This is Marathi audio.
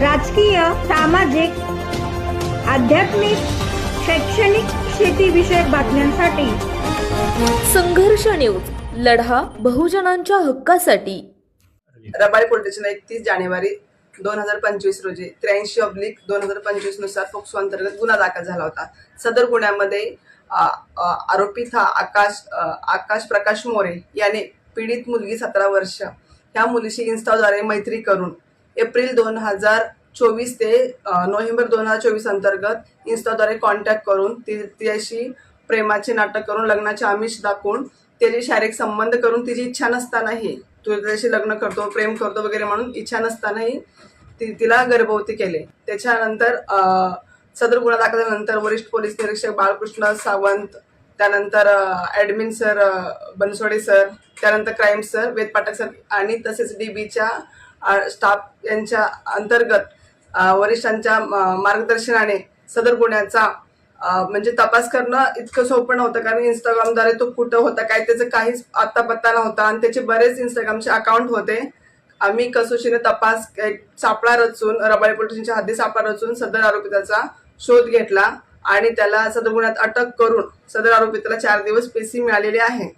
राजकीय सामाजिक आध्यात्मिक शैक्षणिक शेतीविषयक बातम्यांसाठी. संघर्ष न्यूज लढा बहुजनांच्या हक्कासाठी. रबाळे पोलीस स्टेशन एकतीस जानेवारी दोन हजार पंचवीस रोजी त्र्याऐंशी ऑब्लिक दोन हजार पंचवीसनुसार फोक्सो अंतर्गत गुन्हा दाखल झाला होता. सदर गुन्ह्यामध्ये आरोपी था आकाश आ, आकाश प्रकाश मोरे याने पीडित मुलगी सतरा वर्ष. ह्या मुलीशी इन्स्टाद्वारे मैत्री करून एप्रिल दोन हजार चोवीस ते नोव्हेंबर दोन हजार चोवीस अंतर्गत इन्स्टाद्वारे कॉन्टॅक्ट करून ती तिच्याशी प्रेमाचे नाटक करून लग्नाचे आमिष दाखवून त्याची शारीरिक संबंध करून तिची इच्छा नसतानाही तू त्याच्याशी लग्न करतो प्रेम करतो वगैरे म्हणून इच्छा नसतानाही ती तिला गर्भवती केले. त्याच्यानंतर सदर गुन्हा दाखल झाल्यानंतर वरिष्ठ पोलीस निरीक्षक बाळकृष्ण सावंत त्यानंतर ॲडमिन सर बनसोडे सर त्यानंतर crime sir Ved Pathak sir आणि तसेच डी बीच्या स्टाफ यांच्या अंतर्गत वरिष्ठांच्या मार्गदर्शनाने सदर गुन्ह्याचा म्हणजे तपास करणं इतकं सोपं नव्हतं. कारण इंस्टाग्रामद्वारे तो कुठं होता काय त्याचं काहीच आत्ता पत्ता नव्हता. आणि त्याचे बरेच इंस्टाग्रामचे अकाउंट होते. आम्ही कसोशीने तपास एक सापळा रचून रबाळे पोलिसांच्या हद्दी सापळा रचून सदर आरोपिताचा शोध घेतला. आणि त्याला सदर गुन्ह्यात अटक करून सदर आरोपिताला चार दिवस पेशी मिळालेली आहे.